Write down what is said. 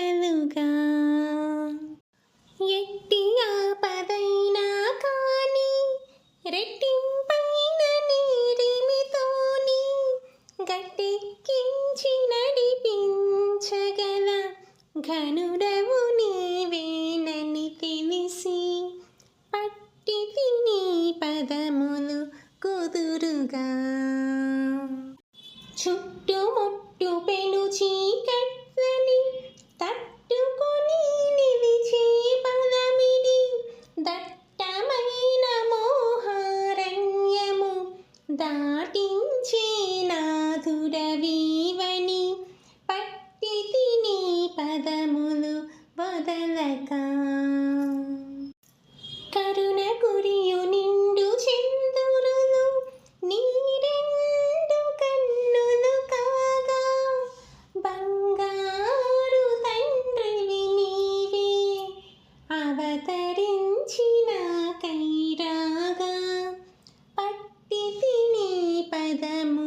వెలుగలుగా ఎట్టి ఆపదైనా కానీ రెట్టింపైన నేరిమితోని గట్టెక్కించి నడిపించగల ఘనుడవు నీవేనని తెలిసి పట్టి తిని పదములు కుదురుగా. చుట్టుముట్టు పెను చీకట్లని దాటించే నాధుడవీవని పట్టితి పదములు వదలక. కరుణ గురి them